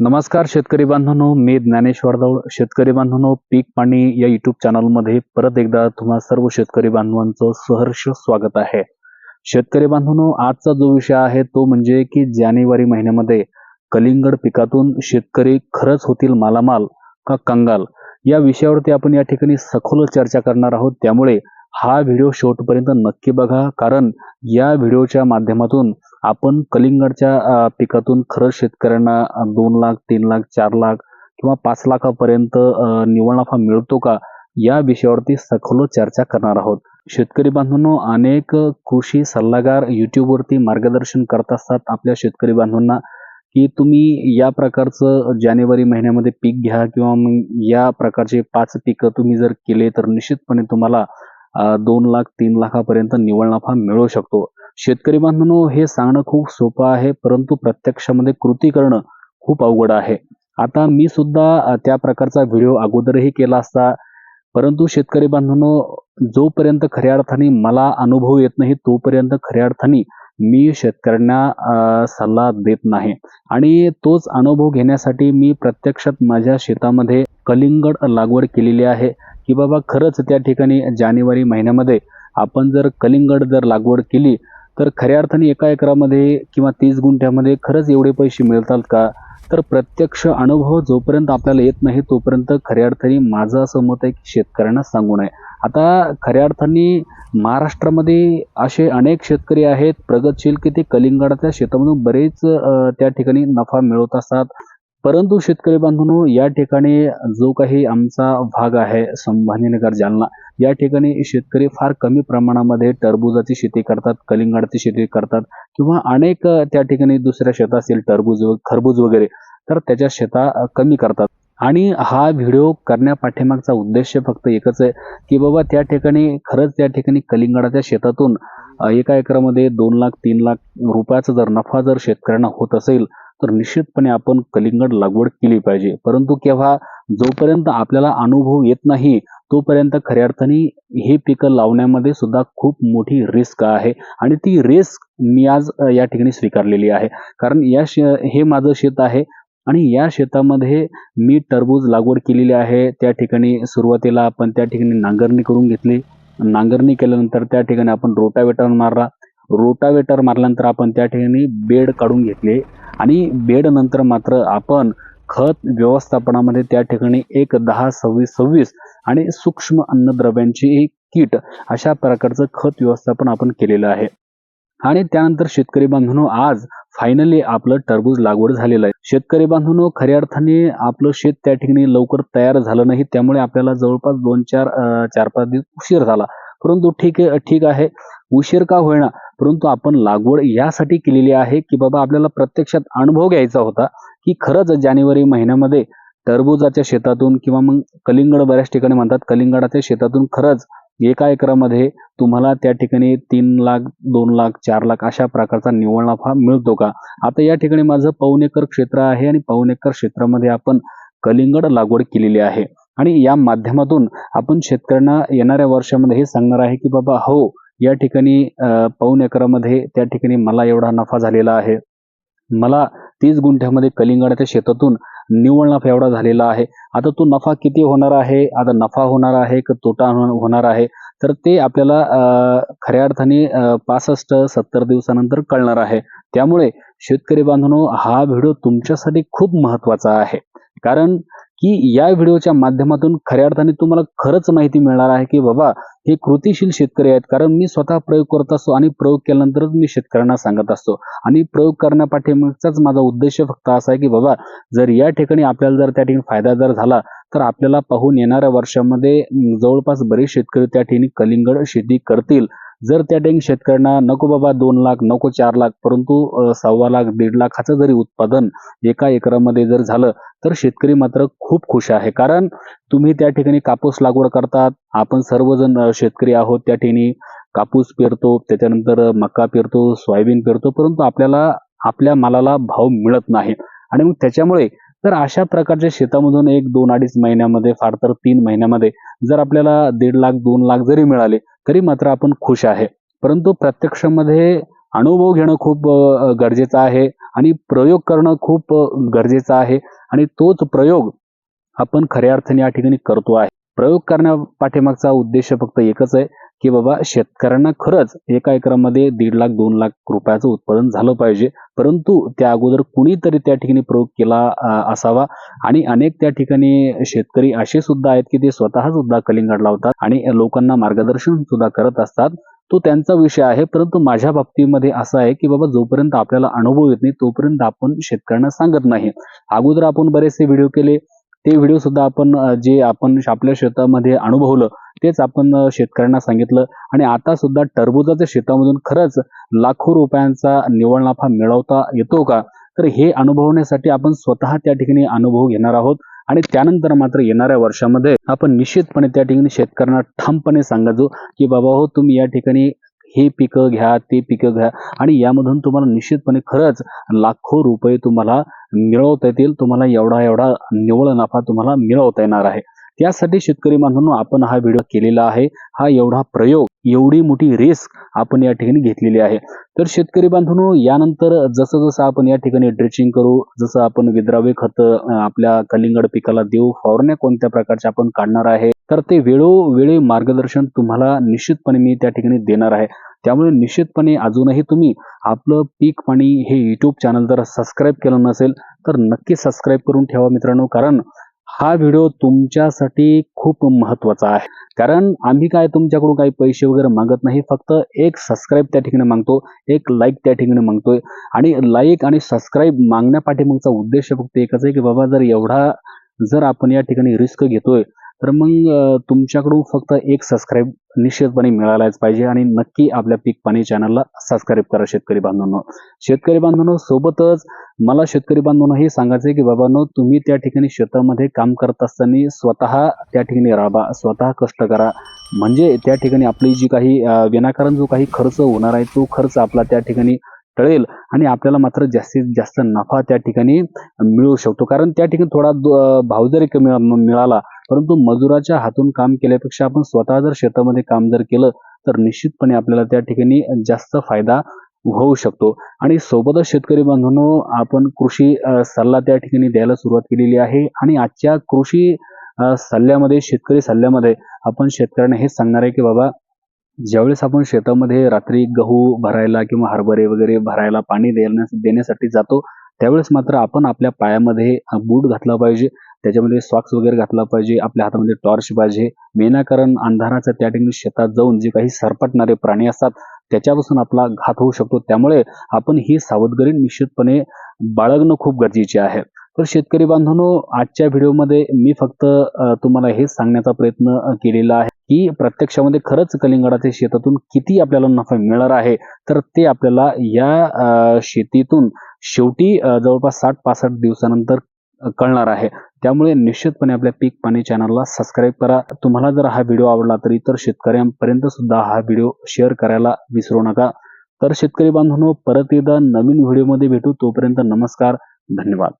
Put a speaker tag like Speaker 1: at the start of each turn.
Speaker 1: नमस्कार शेतकरी बांधवांनो मी ज्ञानेश्वर दौड. शेतकरी बांधवांनो पीक पाणी या युट्यूब चॅनलमध्ये परत एकदा तुम्हा सर्व शेतकरी बांधवांचं सहर्ष स्वागत आहे. शेतकरी बांधवांनो आजचा जो विषय आहे तो म्हणजे की जानेवारी महिन्यामध्ये कलिंगड पिकातून शेतकरी खरंच होतील मालामाल का कंगाल? या विषयावरती आपण या ठिकाणी सखोल चर्चा करणार आहोत. त्यामुळे हा व्हिडिओ शेवटपर्यंत नक्की बघा कारण या व्हिडिओच्या माध्यमातून आपण कलिंगडच्या पिकातून खरंच शेतकऱ्यांना दोन लाख तीन लाख चार लाख किंवा पाच लाखापर्यंत निव्वळ नफा मिळतो का? या विषयावरती सखोल चर्चा करणार आहोत. शेतकरी बांधवांनो अनेक कृषी सल्लागार युट्यूबवरती मार्गदर्शन करत असतात आपल्या शेतकरी बांधवांना की तुम्ही या प्रकारचं जानेवारी महिन्यामध्ये पीक घ्या किंवा मग या प्रकारचे पाच पिकं तुम्ही जर केले तर निश्चितपणे तुम्हाला दोन लाख तीन लाखापर्यंत निव्वळ नफा मिळू शकतो. शेतकरी बांधवांनो हे सांगणं खूप सोपं आहे परंतु प्रत्यक्षामध्ये कृती करणं खूप अवघड आहे. आता मी सुद्धा त्या प्रकारचा व्हिडिओ अगोदरही केला असता परंतु शेतकरी बांधवांनो जोपर्यंत खऱ्या अर्थाने मला अनुभव येत नाही तोपर्यंत खऱ्या अर्थाने मी शेतकऱ्यांना सल्ला देत नाही. आणि तोच अनुभव घेण्यासाठी मी प्रत्यक्षात माझ्या शेतामध्ये कलिंगड लागवड केलेली आहे की बाबा खरंच त्या ठिकाणी जानेवारी महिन्यामध्ये आपण जर कलिंगड जर लागवड केली तर खऱ्या अर्थाने एका एकरामध्ये किंवा तीस गुंठ्यामध्ये खरंच एवढे पैसे मिळतात का? तर प्रत्यक्ष अनुभव जोपर्यंत आपल्याला येत नाही तोपर्यंत खऱ्या अर्थाने माझं असं मत आहे की शेतकऱ्यांना सांगू नये. आता खऱ्या अर्थाने महाराष्ट्रामध्ये असे अनेक शेतकरी आहेत प्रगतशील की ते कलिंगडाच्या शेतामधून बरेच त्या ठिकाणी नफा मिळवत असतात. परंतु शेतकरी बांधवांनो या ठिकाणी जो काही आमचा भाग आहे संभाजीनगर जालना या ठिकाणी शेतकरी फार कमी प्रमाणामध्ये टरबुजाची शेती करतात कलिंगडाची शेती करतात किंवा अनेक त्या ठिकाणी दुसऱ्या शेतात असेल टरबूज व- खरबूज वगैरे तर त्याच्या शेता कमी करतात. आणि हा व्हिडिओ करण्यापाठीमागचा उद्देश फक्त एकच आहे की बाबा त्या ठिकाणी खरंच त्या ठिकाणी कलिंगडाच्या शेतातून एका एकरामध्ये दोन लाख तीन लाख रुपयाचा जर नफा जर शेतकऱ्यांना होत असेल तर निश्चितपणे आपण कलिंगड लागवड केली पाहिजे. परंतु केव्हा जोपर्यंत आपल्याला अनुभव येत नाही तोपर्यंत खऱ्या अर्थाने हे पिकं लावण्यामध्ये सुद्धा खूप मोठी रिस्क आहे. आणि ती रिस्क मी आज या ठिकाणी स्वीकारलेली आहे. कारण या शे हे माझं शेत आहे आणि या शेतामध्ये मी टरबूज लागवड केलेली आहे. त्या ठिकाणी सुरुवातीला आपण त्या ठिकाणी नांगरणी करून घेतली. नांगरणी केल्यानंतर त्या ठिकाणी आपण रोटावेटर मारला. रोटावेटर मारल्यानंतर आपण त्या ठिकाणी बेड काढून घेतले आणि बेड नंतर मात्र आपण खत व्यवस्थापनामध्ये त्या ठिकाणी एक दहा सव्वीस सव्वीस आणि सूक्ष्म अन्नद्रव्यांची एक किट अशा प्रकारचं खत व्यवस्थापन आपण केलेलं आहे. आणि त्यानंतर शेतकरी बांधवांनो आज फायनली आपलं टरबूज लागवड झालेलं आहे. शेतकरी बांधवांनो खऱ्या अर्थाने आपलं शेत त्या ठिकाणी लवकर तयार झालं नाही त्यामुळे आपल्याला जवळपास दोन चार चार पाच दिवस उशीर झाला. परंतु ठीक आहे ठीक आहे. उशीर का होईना. परंतु आपण लागवड यासाठी केलेली आहे की बाबा आपल्याला प्रत्यक्षात अनुभव घ्यायचा होता की खरंच जानेवारी महिन्यामध्ये टरबुजाच्या शेतातून किंवा मग कलिंगड बऱ्याच ठिकाणी म्हणतात कलिंगडाच्या शेतातून खरंच एका एकरामध्ये तुम्हाला त्या ठिकाणी तीन लाख दोन लाख चार लाख अशा प्रकारचा निव्वळ नफा मिळतो का? आता या ठिकाणी माझं पाऊन एकर क्षेत्र आहे आणि पाऊन एकर क्षेत्रामध्ये आपण कलिंगड लागवड केलेली आहे. आणि या माध्यमातून आपण शेतकऱ्यांना येणाऱ्या वर्षामध्ये हे सांगणार आहे की बाबा हो या ठिकाणी पाऊन एकरामध्ये त्या ठिकाणी मला एवढा नफा झालेला आहे. मला तीस गुंठ्यामध्ये कलिंगडाच्या शेतातून निव्वळ नफा एवढा झालेला आहे. आता तो नफा किती होणार आहे? आता नफा होणार आहे का तोटा हो-, होणार- आहे? तर ते आपल्याला खऱ्या अर्थाने पासष्ट सत्तर दिवसानंतर कळणार आहे. त्यामुळे शेतकरी बांधवांनो हा व्हिडिओ तुमच्यासाठी खूप महत्त्वाचा आहे. कारण की या व्हिडिओच्या माध्यमातून खऱ्या अर्थाने तुम्हाला खरंच माहिती मिळणार आहे की बाबा हे कृतीशील शेतकरी आहेत. कारण मी स्वतः प्रयोग करत असतो आणि प्रयोग केल्यानंतरच मी शेतकऱ्यांना सांगत असतो. आणि प्रयोग करण्यापाठीमागचाच माझा उद्देश फक्त असा आहे की बाबा जर या ठिकाणी आपल्याला जर त्या ठिकाणी फायदा जर झाला तर आपल्याला पाहून येणाऱ्या वर्षामध्ये जवळपास बरेच शेतकरी त्या ठिकाणी कलिंगड शेती करतील. जर त्या ठिकाणी शेतकऱ्यांना नको बाबा दोन लाख नको चार लाख परंतु सव्वा लाख दीड लाखाचं जरी उत्पादन एका एकरामध्ये जर झालं तर शेतकरी मात्र खूप खुश आहे. कारण तुम्ही त्या ठिकाणी कापूस लागवड करतात आपण सर्वजण शेतकरी आहोत त्या ठिकाणी कापूस पेरतो त्याच्यानंतर मका पेरतो सोयाबीन पेरतो परंतु आपल्याला आपल्या मालाला भाव मिळत नाही. आणि मग त्याच्यामुळे तर अशा प्रकारच्या शेतामधून एक दोन अडीच महिन्यामध्ये फार तर तीन महिन्यामध्ये जर आपल्याला दीड लाख दोन लाख जरी मिळाले तरी मात्र आपण खुश आहे. परंतु प्रत्यक्षामध्ये अनुभव घेणं खूप गरजेचं आहे आणि प्रयोग करणं खूप गरजेचं आहे आणि तोच प्रयोग आपण खऱ्या अर्थाने या ठिकाणी करतो आहे. प्रयोग करण्या पाठीमागचा उद्देश फक्त एकच आहे की बाबा शेतकऱ्यांना खरंच एका एकरामध्ये दीड लाख दोन लाख रुपयाचं उत्पादन झालं पाहिजे. परंतु त्या अगोदर कुणीतरी त्या ठिकाणी प्रयोग केला असावा. आणि अनेक त्या ठिकाणी शेतकरी असे सुद्धा आहेत की ते स्वतः सुद्धा कलिंगड लावतात आणि लोकांना मार्गदर्शन सुद्धा करत असतात. तो त्यांचा विषय आहे. परंतु माझ्या बाबतीमध्ये असं आहे की बाबा जोपर्यंत आपल्याला अनुभव येत नाही तोपर्यंत आपण शेतकऱ्यांना सांगत नाही. अगोदर आपण बरेचसे व्हिडिओ केले. ते व्हिडिओ सुद्धा आपण जे आपण आपल्या शेतामध्ये अनुभवलं तेच आपण शेतकऱ्यांना सांगितलं. आणि आता सुद्धा टरबुजाच्या शेतामधून खरंच लाखो रुपयांचा निवड नफा मिळवता येतो का? तर हे अनुभवण्यासाठी आपण स्वतः त्या ठिकाणी अनुभव घेणार आहोत. आणि त्यानंतर मात्र येणाऱ्या वर्षामध्ये आपण निश्चितपणे त्या ठिकाणी शेतकऱ्यांना ठामपणे सांगायचो की बाबा हो तुम्ही या ठिकाणी हे पिकं घ्या ते पिकं घ्या. आणि यामधून तुम्हाला निश्चितपणे खरंच लाखो रुपये तुम्हाला मिळवता येतील. तुम्हाला एवढा एवढा निव्वळ नफा तुम्हाला मिळवता येणार आहे. त्यासाठी शेतकरी बांधवांनो आपण हा व्हिडिओ केलेला आहे. हा एवढा प्रयोग एवढी मोठी रिस्क आपण या ठिकाणी घेतलेली आहे. तर शेतकरी बांधवांनो यानंतर जसं जसं आपण या ठिकाणी ड्रेचिंग करू जसं आपण विद्राव्य खत आपल्या कलिंगड पिकाला देऊ फवारण्या कोणत्या प्रकारच्या आपण काढणार आहे तर ते वेळोवेळी मार्गदर्शन तुम्हाला निश्चितपणे मी त्या ठिकाणी देणार आहे. त्यामुळे निश्चितपणे अजूनही तुम्ही आपलं पीक पाणी हे यूट्यूब चॅनल जर सबस्क्राईब केलं नसेल तर नक्की सबस्क्राईब करून ठेवा मित्रांनो कारण हा व्हिडिओ तुमच्यासाठी खूप महत्त्वाचा आहे. कारण आम्ही काय तुमच्याकडून काही पैसे वगैरे मागत नाही फक्त एक सबस्क्राईब त्या ठिकाणी मागतो एक लाईक त्या ठिकाणी मागतोय. आणि लाईक आणि सबस्क्राईब मागण्यापाठीमागचा उद्देश फक्त एकच आहे की बाबा जर एवढा जर आपण या ठिकाणी रिस्क घेतोय तर मग तुमच्याकडून फक्त एक सबस्क्राईब निश्चितपणे मिळालाच पाहिजे आणि नक्की आपल्या पीक पाणी चॅनलला सबस्क्राईब करा शेतकरी बांधवांनो. शेतकरी बांधवांनो सोबतच मला शेतकरी बांधवांना हे सांगायचं आहे की बाबांनो तुम्ही त्या ठिकाणी शेतामध्ये काम करत असताना स्वतः त्या ठिकाणी राबा स्वतः कष्ट करा. म्हणजे त्या ठिकाणी आपली जी काही विनाकारण जो काही खर्च होणार आहे तो खर्च आपला त्या ठिकाणी टळेल आणि आपल्याला मात्र जास्तीत जास्त नफा त्या ठिकाणी मिळू शकतो. कारण त्या ठिकाणी थोडा भाव जरी कमी मिळाला परंतु मजुराच्या हातून काम केल्यापेक्षा आपण स्वतः जर शेतामध्ये काम जर केलं तर निश्चितपणे आपल्याला त्या ठिकाणी जास्त फायदा होऊ शकतो. आणि सोबतच शेतकरी बांधवांनो आपण कृषी सल्ला त्या ठिकाणी द्यायला सुरुवात केलेली आहे. आणि आजच्या कृषी सल्ल्यामध्ये शेतकरी सल्ल्यामध्ये आपण शेतकऱ्यांना हेच सांगणार आहे की बाबा ज्यावेळेस आपण शेतामध्ये रात्री गहू भरायला किंवा हरभरे वगैरे भरायला पाणी देण्या देण्यासाठी जातो त्यावेळेस मात्र आपण आपल्या पायामध्ये बूट घातला पाहिजे. त्याच्यामध्ये सॉक्स वगैरे घातला पाहिजे आपल्या हातामध्ये टॉर्च पाहिजे. विनाकारण अंधाराच्या त्या ठिकाणी शेतात जाऊन जे काही सरपटणारे प्राणी असतात त्याच्यापासून आपला घात होऊ शकतो. त्यामुळे आपण ही सावधगिरी निश्चितपणे बाळगणं खूप गरजेचे आहे. तर शेतकरी बांधवांनो आजच्या व्हिडिओमध्ये मी फक्त तुम्हाला हे सांगण्याचा प्रयत्न केलेला आहे की प्रत्यक्षामध्ये खरंच कलिंगडाच्या शेतातून किती आपल्याला नफा मिळणार आहे तर ते आपल्याला या शेतीतून शेवटी जवळपास साठ पासष्ट दिवसानंतर कळणार आहे. त्यामुळे निश्चितपणे आपल्या पीक पाणी चॅनलला सबस्क्राईब करा. तुम्हाला जर हा व्हिडिओ आवडला तर इतर शेतकऱ्यांपर्यंत सुद्धा हा व्हिडिओ शेअर करायला विसरू नका. तर शेतकरी बांधवांनो परत एकदा नवीन व्हिडिओमध्ये भेटू. तोपर्यंत नमस्कार धन्यवाद.